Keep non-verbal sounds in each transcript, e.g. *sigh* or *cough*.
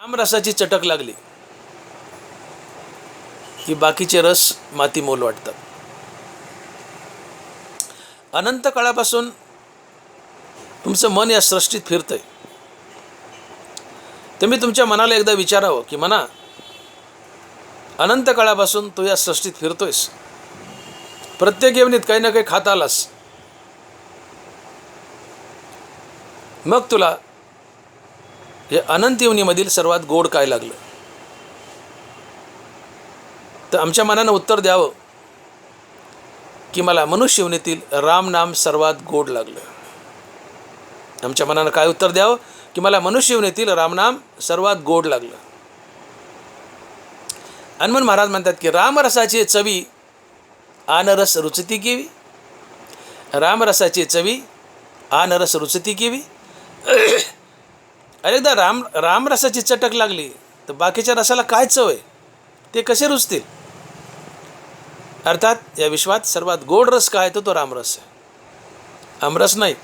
आमरसाची चटक लागली. की बाकीचे रस माती मोल वाटतात. अनंत काळापासून तुमचं मन या सृष्टीत फिरतंय. तुम्ही तुमच्या मनाला एकदा विचारावं की मना अनंत काळापासून तू या सृष्टीत फिरतोयस. प्रत्येक येवणीत काही ना काही खात आलास. मग तुला हे अनंत येवनीमधील सर्वात गोड काय लागलं? तर आमच्या मनानं उत्तर द्यावं की मला मनुष्य येवनीतील राम नाम सर्वात गोड लागलं. आमच्या मनानं काय उत्तर द्यावं? की मला मनुष्य येवनीतील रामनाम सर्वात गोड लागलं. हनुमान महाराज म्हणतात की रामरसाची चवी आनरस रुचती केवी. रामरसाची चवी आनरस रुचती केवी. अरे एकदा राम रामरसाची चटक लागली तर बाकीच्या रसाला काय चव आहे? ते कसे रुचतील अर्थात या विश्वात सर्वात गोड रस काय तो तो रामरस आहे. आमरस नाही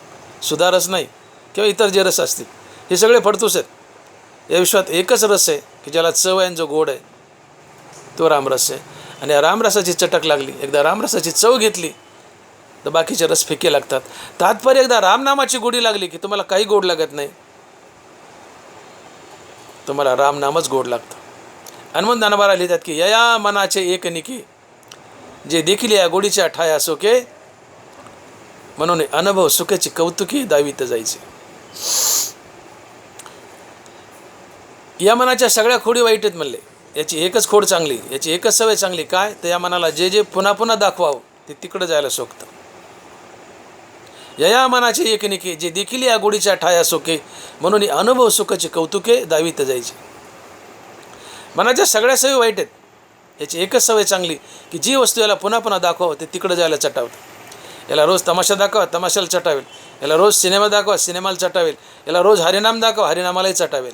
सुधारस नाही किंवा इतर जे रस असतील हे सगळे फडतूस आहेत. या विश्वात एकच रस आहे की ज्याला चव आहे आणि जो गोड आहे तो रामरस आहे. आणि या रामरसाची चटक लागली एकदा रामरसाची चव घेतली तर बाकीचे रस फिके लागतात. तात्पर्य एकदा रामनामाची गोडी लागली की तुम्हाला काही गोड लागत नाही. तुम्हाला रामनामच गोड लागतं. हनुमंत दानबारा लिहितात की यया मनाचे एक निके जे देखील या गोडीच्या ठाया सोके म्हणून अनुभव सुखाची कौतुकी दावीत जायचे. या मनाच्या सगळ्या खोडी वाईट आहेत म्हणले. याची एकच खोड चांगली याची एकच सवय चांगली काय? तर या मनाला जे जे पुन्हा पुन्हा दाखवावं ते तिकडं जायला सोकतं यया मनाचे एकनिके जे देखील या गोडीच्या ठाया सुखे म्हणून अनुभव सुखाचे कौतुके दावीत जायचे. मनाच्या सगळ्या सवयी वाईट आहेत. याची एकच सवय चांगली की जी वस्तू याला पुन्हा पुन्हा दाखवा ते तिकडं जायला चटावतं. याला रोज तमाशा दाखवा तमाशाला चटावेल. याला रोज सिनेमा दाखवा सिनेमाला चटावेल. याला रोज हरिनाम दाखवा हरिनामालाही चटावेल.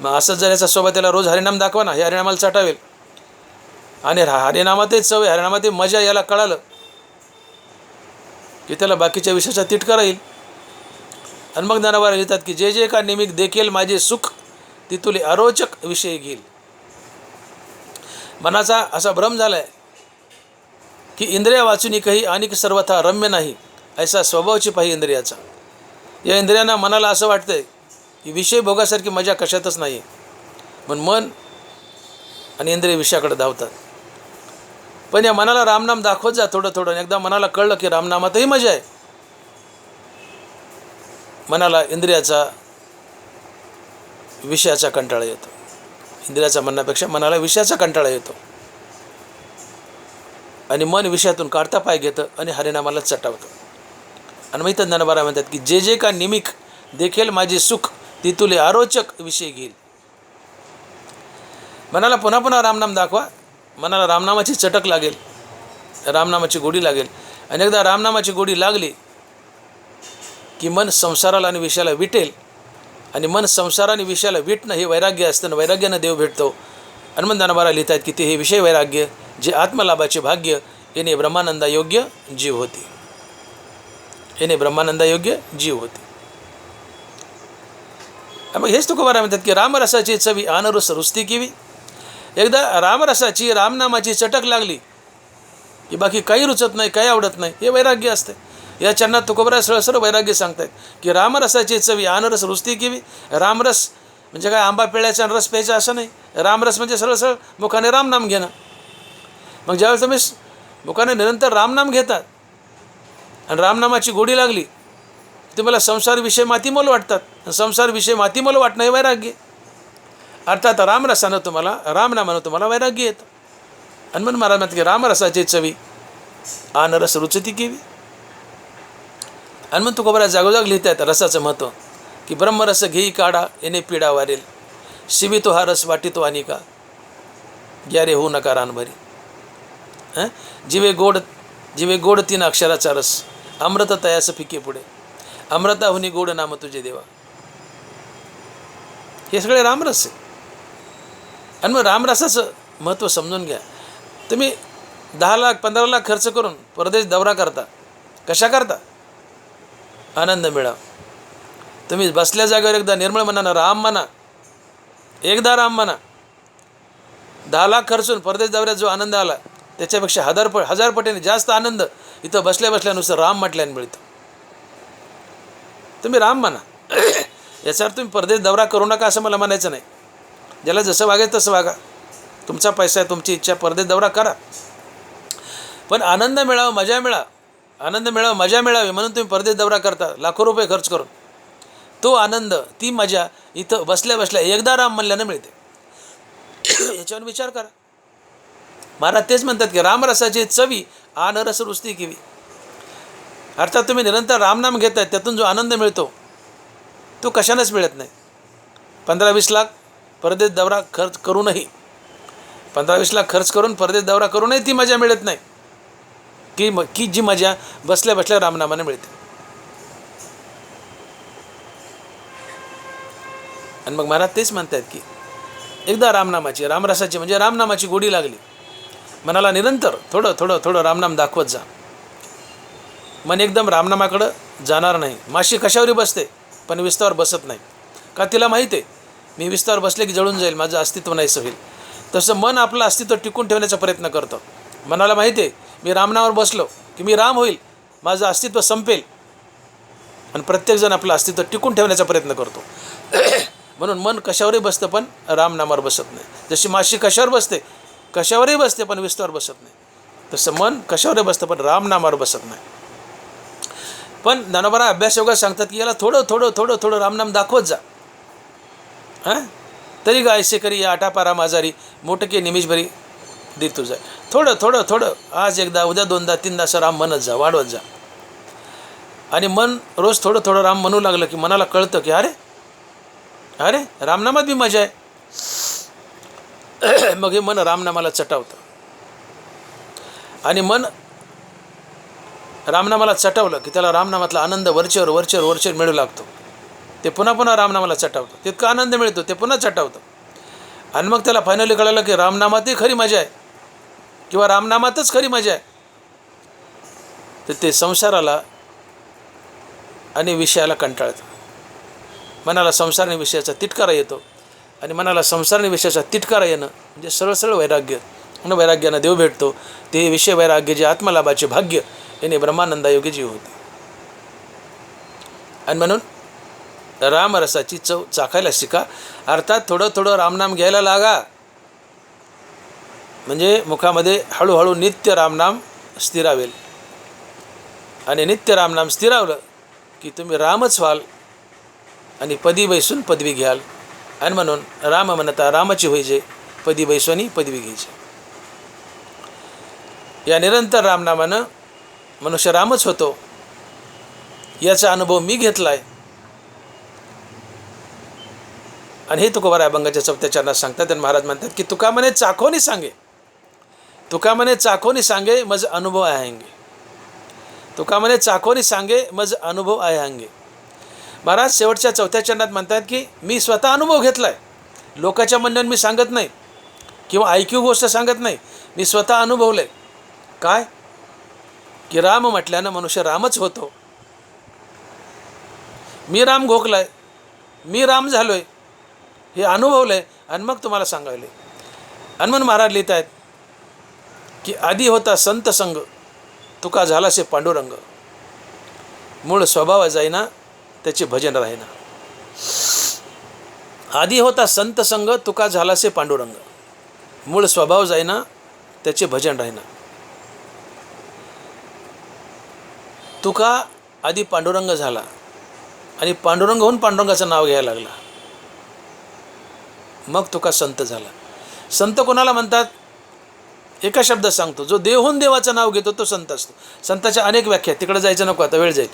मग असंच जर याचा सोबत याला रोज हरिनाम दाखवा ना हे हरिनामाला चटावेल. आणि हरिनामातही सवय आहे हरिनामातही मजा याला कळालं की त्याला बाकीच्या विषयाचा तिटका येईल आणि मग ज्ञानावर लिहितात की जे जे का निमित्त देखील माझे सुख तिथुले अरोचक विषय घेईल. मनाचा असा भ्रम झाला आहे की इंद्रिया वाचून काही आणि सर्वथा रम्य नाही ऐसा स्वभावची पाहि इंद्रियाचा. या इंद्रियांना मनाला असं वाटतंय की विषय भोगासारखी मजा कशातच नाही आहे पण मन आणि इंद्रिय विषयाकडे धावतात. पण या मनाला रामनाम दाखवत जा थोडं थोडं. एकदा मनाला कळलं की रामनामातही मजा आहे. मनाला इंद्रियाचा विषयाचा कंटाळा येतो. इंद्रियाचा म्हणण्यापेक्षा मनाला विषयाचा कंटाळा येतो. आणि मन विषयातून काढता पाय घेतं आणि हरिनामाला चटावतं. आणि मग ज्ञानबारा म्हणतात की जे जे का निमिक देखील माझे सुख तिथुले आरोचक विषय घेईल. मनाला पुन्हा पुन्हा रामनाम दाखवा. मनाला रामनामाची चटक लागेल रामनामाची गोडी लागेल. आणि एकदा रामनामाची गोडी लागली की मन संसाराला आणि विषयाला विटेल. आणि मन संसाराने विषयाला विटणं हे वैराग्य असतं आणि वैराग्यानं देव भेटतो. हनुमान लिहित आहेत की ते हे विषय वैराग्य जे आत्मलाभाचे भाग्य येणे ब्रह्मानंदा योग्य जीव होती. येणे ब्रह्मानंदा योग्य जीव होते. मग हेच तुकोबारा म्हणतात की रामरसाची चवी आनरुस रुस्ती किवी? एकदा रामरसाची रामनामाची चटक लागली की बाकी काही रुचत नाही काही आवडत नाही हे वैराग्य असते. या चरणात तुकोबरा सरळ वैराग्य सांगतायत की रामरसाची चवी आनरस रुस्ती किवी. रामरस म्हणजे काय? आंबा पिळ्याचा रस प्यायचा असं नाही. रामरस म्हणजे सरळ सरळ मुखाने रामनाम घेणं. मग ज्यावेळेस तुम्ही मुखाने निरंतर रामनाम घेतात आणि रामनामाची गोडी लागली तुम्हाला संसारविषयी मातीमोल वाटतात. संसारविषयी मातीमोल वाटणं हे वैराग्य. अर्थात रामरसानं तुम्हाला रामनामानं तुम्हाला वैराग्य येतं. हनुमान महाराज म्हणतात की रामरसाची चवी आनरस रुचती केवी आणि तुकोबरा जागोजाग लिहितात रसाचं महत्त्व की ब्रह्मरस घेई काढा येणे पिढा वारेल. शिवितो हा रस वाटितो आणि का ग्यारे होऊ नका रानभरी. हं? जिवे गोड जिवे गोड तीन अक्षराचा रस. अमृत तयास फिके पुढे. अमृता हुनी गोड नाम तुझे देवा. हे सगळे रामरस आहे आणि मग रामरासाचं महत्त्व समजून घ्या. तुम्ही दहा लाख पंधरा लाख खर्च करून परदेश दौरा करता. कशा करता? आनंद मिळा तुम्ही बसल्या जागेवर एकदा निर्मळ म्हणा राम म्हणा. एकदा राम म्हणा. दहा लाख खर्चून परदेश दौऱ्यात जो आनंद आला त्याच्यापेक्षा हजार प हजार पटीने जास्त आनंद इथं बसल्या बसल्यानुसार राम म्हटल्याने मिळतं. तुम्ही राम म्हणा. *coughs* याचा अर्थ तुम्ही परदेश दौरा करू नका असं मला म्हणायचं नाही. ज्याला जसं वागायचं तसं वागा. तुमचा पैसा आहे तुमची इच्छा परदेश दौरा करा. पण आनंद मिळावा मजा मिळा. आनंद मिळावा मजा मिळावी म्हणून तुम्ही परदेश दौरा करता लाखो रुपये खर्च करून. तो आनंद ती मजा इथं बसल्या बसल्या एकदा राम म्हणल्यानं मिळते. याच्यावर विचार करा. महाराज तेच म्हणतात की रामरसाची चवी आनरस रुस्ती किवी. अर्थात तुम्ही निरंतर रामनाम घेत आहेत त्यातून जो आनंद मिळतो तो कशानेच मिळत नाही. पंधरा वीस लाख परदेश दौरा खर्च करूनही पंधरा वीस लाख खर्च करून परदेश दौरा करूनही ती मजा मिळत नाही. की म की जी मजा बसल्या बसल्या रामनामाने मिळते. आणि मग महाराज तेच म्हणतात की एकदा रामनामाची रामरसाची म्हणजे रामनामाची गोडी लागली. मनाला निरंतर थोडं थोडं थोडं रामनाम दाखवत जा. मन एकदम रामनामाकडं जाणार नाही. माशी कशावरी बसते पण विस्तावर बसत नाही. का तिला माहीत आहे मी विस्तावर बसले की जळून जाईल माझं अस्तित्व नाही होईल. तसं मन आपलं अस्तित्व टिकून ठेवण्याचा प्रयत्न करतं. मनाला माहिती आहे मी रामनावर बसलो की मी राम होईल माझं अस्तित्व संपेल. आणि प्रत्येकजण आपलं अस्तित्व टिकून ठेवण्याचा प्रयत्न करतो. *clears throat* म्हणून मन कशावरही बसतं पण रामनामावर बसत नाही. जशी माशी कशावर बसते कशावरही बसते पण विस्तावर बसत नाही. तसं मन कशावरही बसतं पण रामनामावर बसत नाही. पण ज्ञानोबरा अभ्यास योगात सांगतात की याला थोडं थोडं थोडं थोडं रामनाम दाखवत जा. हां? तरी गायसे करी या आटापारा माजारी मोठं निमिषभरी दे तुझा. थोडं थोडं थोडं. आज एकदा उद्या दोनदा तीनदा असं राम म्हणत जा वाढवत जा. आणि मन रोज थोडं थोडं राम म्हणू लागलं की मनाला कळतं की अरे अरे रामनामात बी मजा आहे. *clears throat* मग हे मन रामनामाला चटावतं. आणि मन रामनामाला चटवलं की त्याला रामनामातला आनंद वरचेवर वरचेवर वरचेवर मिळू लागतो. ते पुन्हा पुन्हा रामनामाला चटावतं. तितका आनंद मिळतो ते पुन्हा चटावतं. आणि मग त्याला फायनली कळलं की रामनामातही खरी मजा आहे. किंवा रामनामातच खरी मजा आहे. तर ते संसाराला आणि विषयाला कंटाळतं. मनाला संसार आणि विषयाचा तिटकारा येतो. आणि मनाला संसार आणि विषयाचा तिटकारा येणं म्हणजे सरळ सरळ वैराग्य. म्हणून वैराग्यानं देव भेटतो. ते विषय वैराग्य जे आत्मलाभाचे भाग्य याने ब्रह्मानंदायोगी जीव होते. आणि म्हणून रामरसाची चव चाखायला शिका. अर्थात थोडं थोडं रामनाम घ्यायला लागा. म्हणजे मुखामध्ये हळूहळू नित्य रामनाम स्थिरावेल. आणि नित्य रामनाम स्थिरावलं की तुम्ही रामच व्हाल आणि पदी बैसून पदवी घ्याल. आणि म्हणून राम म्हणता रामाची होईजे पदी बैसोनी पदवी घ्यायची. या निरंतर रामनामानं मनुष्य रामच होतो. याचा अनुभव मी घेतला आहे आणि हे तुकोबार अभंगाच्या चौथ्या चरणात सांगतात आणि महाराज म्हणतात की तुका म्हणे चाखोनी सांगे. तुका म्हणे चाखोनी सांगे मज अनुभव आहे तुका म्हणे चाखोनी सांगे मज अनुभव आहे अंगे महाराज शेवटच्या चौथ्या चरणात म्हणतात की मी स्वतः अनुभव घेतला आहे लोकाच्या म्हणण्यात मी सांगत नाही. किंवा ऐक्यू गोष्ट सांगत नाही. मी स्वतः अनुभवलं आहे काय? की राम म्हटल्यानं मनुष्य रामच होतो. मी राम घोकलाय. मी राम झालोय. हे अनुभवलं आहे आणि मग तुम्हाला सांगायले हनुमान महाराज लिहित आहेत की आधी होता संत संग तुका झालासे पांडुरंग. मूळ स्वभाव जाईना त्याचे भजन राहीना. आधी होता संत संग तुका झालासे पांडुरंग. मूळ स्वभाव जाईना त्याचे भजन राहीना. तुका आधी पांडुरंग झाला आणि पांडुरंग होऊन पांडुरंगाचं नाव घ्यायला लागला. मग तुका संत झाला. संत कोणाला म्हणतात? एका शब्दात सांगतो. जो देहून देवाचं नाव घेतो तो संत असतो. संताच्या अनेक व्याख्या तिकडे जायचं नको आता वेळ जाईल.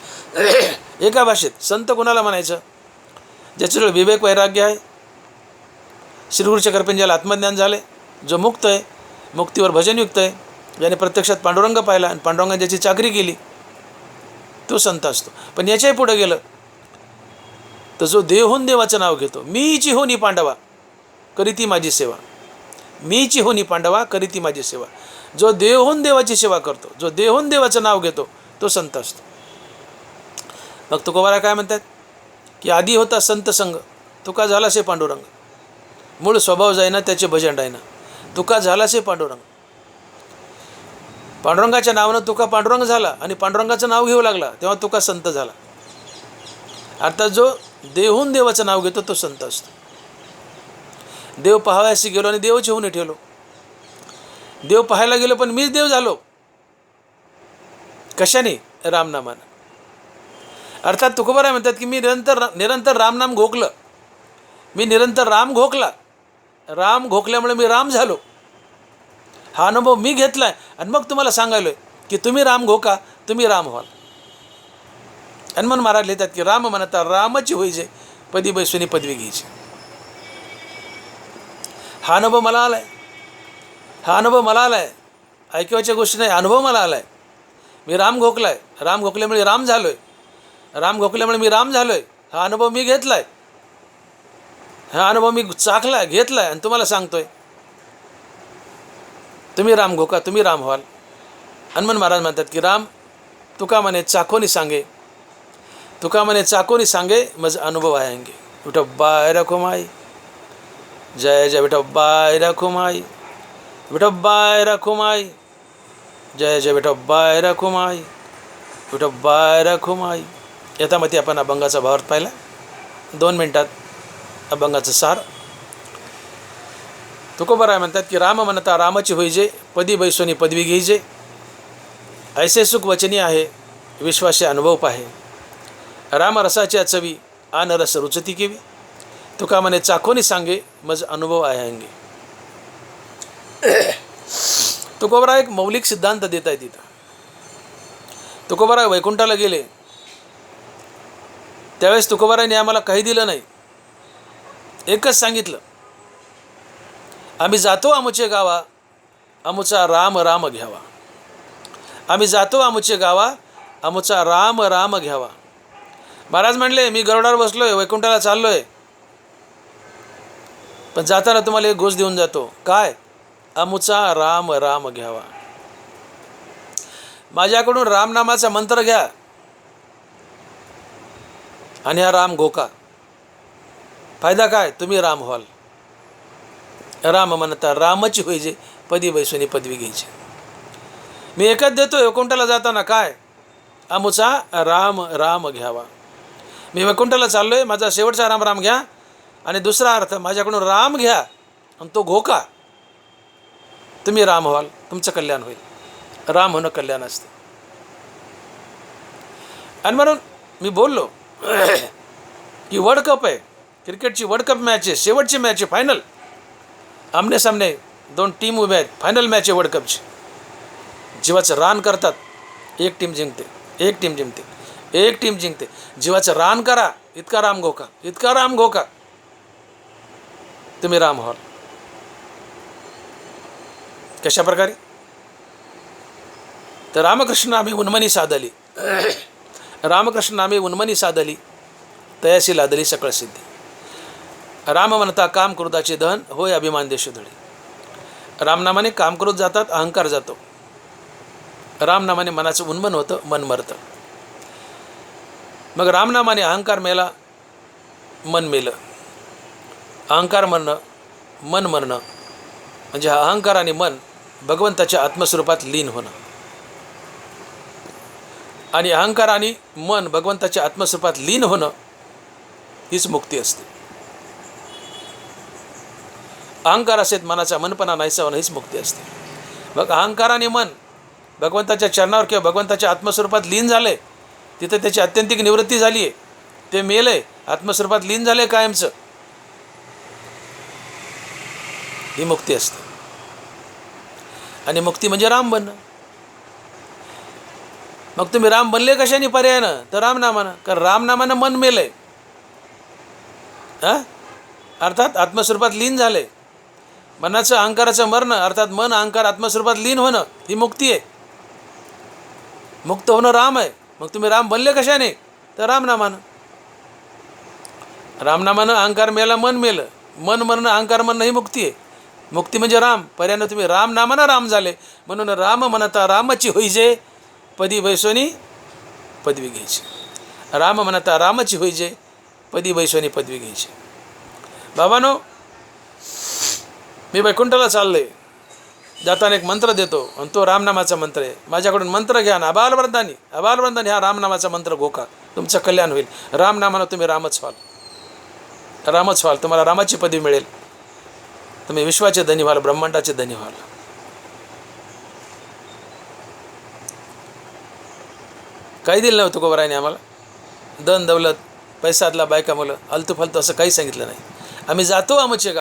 *coughs* एका भाषेत संत कोणाला म्हणायचं? ज्याच्याजवळ विवेक वैराग्य आहे श्रीगुरु कृपेंजाला आत्मज्ञान झाले जो मुक्त आहे मुक्तीवर भजनयुक्त आहे ज्याने प्रत्यक्षात पांडुरंग पाहिला आणि पांडुरंगाने ज्याची चाकरी केली तो संत असतो. पण याच्याही पुढं गेलं तर जो देहून देवाचं नाव घेतो मी ची होनी पांडवा करीती माझी सेवा. मीची होनी पांडवा करीती माझी सेवा. जो देहून देवाची सेवा करतो जो देहून देवाचं नाव घेतो तो संत असतो. मग तुकोबारा काय म्हणतात? की आधी होता संत संग तुका झाला से पांडुरंग. मूळ स्वभाव जाईना त्याचे भजन राहीना. तुका झालासे पांडुरंग. पांडुरंगाच्या नावानं तुका पांडुरंग झाला आणि पांडुरंगाचं नाव घेऊ लागला तेव्हा तुका संत झाला. आता जो देहून देवाचं नाव घेतो तो संत असतो. देव पाहावयाशी गेलो आणि देवच होऊन ठेवलो. देव पाहायला गेलो पण मीच देव झालो. कशाने? रामनामानं. अर्थात तुकोबाराय म्हणतात की मी निरंतर निरंतर रामनाम घोकलं. मी निरंतर राम घोकला. राम घोकल्यामुळे मी राम झालो. हा अनुभव मी घेतला आहे आणि मग तुम्हाला सांगायलो की तुम्ही राम घोका तुम्ही राम व्हाल. हनुमान महाराज लिहितात की राम म्हणता रामाची होईजे पदी बैसुनी पदवी घ्यायची. हा अनुभव मला आला आहे हा अनुभव मला आला आहे ऐकवायच्या गोष्टी नाही अनुभव मला आला आहे मी राम घोकला आहे राम घोकल्यामुळे राम झालो आहे राम घोकल्यामुळे मी राम झालो आहे हा अनुभव मी घेतला आहे हा अनुभव मी चाखला घेतला आहे आणि तुम्हाला सांगतोय. तुम्ही राम घोका तुम्ही राम व्हाल. हनुमान महाराज म्हणतात की राम तुका म्हणे चाकोनी सांगे. तुका म्हणे चाकोनी सांगे मज अनुभव आहे उठ बाय रखो माई. जय जय বিঠব্বাই রাখুমাই বিঠব্বাই রাখুমাই जय जय विठोबाय रखुमाई विठोबाय राखुमाई यथामती आपण अभंगाचा भावार्थ पाहिला. दोन मिनटात अभंगाचं सार. तुकोबराय म्हणतात की राम म्हणता रामाची होईजे पदी बैसोनी पदवी घेईजे. ऐसे सुख वचनी आहे विश्वासे अनुभव पाहे. राम रसाच्या चवी आनरस रुचती केवी. तुका म्हणे चाकोनी सांगे मज अनुभव आहे तुकोबरा एक मौलिक सिद्धांत देत आहे तिथं. तुकोबरा वैकुंठाला गेले. त्यावेळेस तुकोबाराने आम्हाला काही दिलं नाही. एकच सांगितलं. आम्ही जातो अमुचे गावा अमुचा राम राम घ्यावा. आम्ही जातो अमुचे गावा अमुचा राम राम घ्यावा. महाराज म्हणले मी गरुडावर बसलोय वैकुंठाला चाललोय. पण जाताना तुम्हाला एक गोष्ट देऊन जातो. काय? अमुचा राम राम घ्यावा. माझ्याकडून रामनामाचा मंत्र घ्या. आणि हा राम घोका. फायदा काय? तुम्ही राम व्हाल. राम म्हणता रामाची होईजे पदी बैसुनी पदवी घ्यायची. मी एकच देतो वैकुंठाला जाताना. काय? अमुचा राम राम घ्यावा. मी वैकुंठाला चाललो आहे माझा शेवटचा राम राम घ्या. आणि दुसरा अर्थ माझ्याकडून राम घ्या आणि तो घोका. तुम्ही राम व्हाल तुमचं कल्याण होईल. राम होणं कल्याण असतं. आणि म्हणून मी बोललो *clears throat* की वर्ल्ड कप आहे. क्रिकेटची वर्ल्ड कप मॅच आहे. शेवटची मॅच आहे फायनल आमने सामने दोन टीम उभ्या आहेत. फायनल मॅच आहे वर्ल्ड कपची जीवाचं रान करतात. एक टीम जिंकते. एक टीम जिंकते. एक टीम जिंकते. जीवाचं रान करा. इतका राम घोका. इतका राम घोका. तुम्ही राम व्हाल कशा प्रकारे तर रामकृष्ण आम्ही उन्मनी साधली. रामकृष्ण आम्ही उन्मनी साधली. तयाशी लादली सकळ सिद्धी. राम म्हणता काम क्रोधाचे दहन होय अभिमान देशोधडी. रामनामाने काम करत जातात अहंकार जातो. रामनामाने मनाचं उन्मन होतं मन मरतं. मग रामनामाने अहंकार मेला मन मेलं. अहंकार म्हणणं मन म्हणणं म्हणजे हा अहंकार आणि मन भगवंताच्या आत्मस्वरूपात लीन होणं. आणि अहंकार आणि मन भगवंताच्या आत्मस्वरूपात लीन होणं हीच मुक्ती असते. अहंकार असेल मनाचा मनपणा नाहीसा होणं हीच मुक्ती असते. मग अहंकार आणि मन भगवंताच्या चरणावर किंवा भगवंताच्या आत्मस्वरूपात लीन झाले तिथं त्याची अत्यंतिक निवृत्ती झाली आहे ते मेलं आहे आत्मस्वरूपात लीन झालं आहे कायमचं. ही मुक्ती असते. आणि मुक्ती म्हणजे राम बनणं. मग तुम्ही राम बनले कशाने पर्यायानं? तर रामनामानं. कारण रामनामानं मन मेलंय. हां? अर्थात आत्मस्वरूपात लीन झाले मनाचं अहंकाराचं मरणं अर्थात मन अहंकार आत्मस्वरूपात लीन होणं ही मुक्ती आहे. मुक्त होणं राम आहे. मग तुम्ही राम बनले कशाने? तर रामनामानं. रामनामानं अहंकार मेला मन मेलं. मन मरणं अहंकार मरणं ही मुक्ती आहे. मुक्ती म्हणजे राम. पर्यानं तुम्ही राम नामानं राम झाले. म्हणून राम म्हणता रामाची होईजे पदी वैसोनी पदवी घ्यायची. राम म्हणता रामाची होईजे पदी वैसोनी पदवी घ्यायची. बाबानो मी वैकुंठाला चाललोय. जाताना एक मंत्र देतो आणि तो रामनामाचा मंत्र आहे. माझ्याकडून मंत्र घ्या ना अबालवृंदानी. अबालवृंदानी हा रामनामाचा मंत्र घोका तुमचं कल्याण होईल. रामनामानं तुम्ही रामच व्हाल. रामच व्हाल. तुम्हाला रामाची पदवी मिळेल. तुम्ही विश्वाचे धनी व्हाल ब्रह्मांडाचे धनी व्हाल काही दिलं नव्हतं कोबरायने आम्हाला. दन दौलत पैसातला बायका मुलं अलतू फालतू असं काही सांगितलं नाही. आम्ही जातो आमचे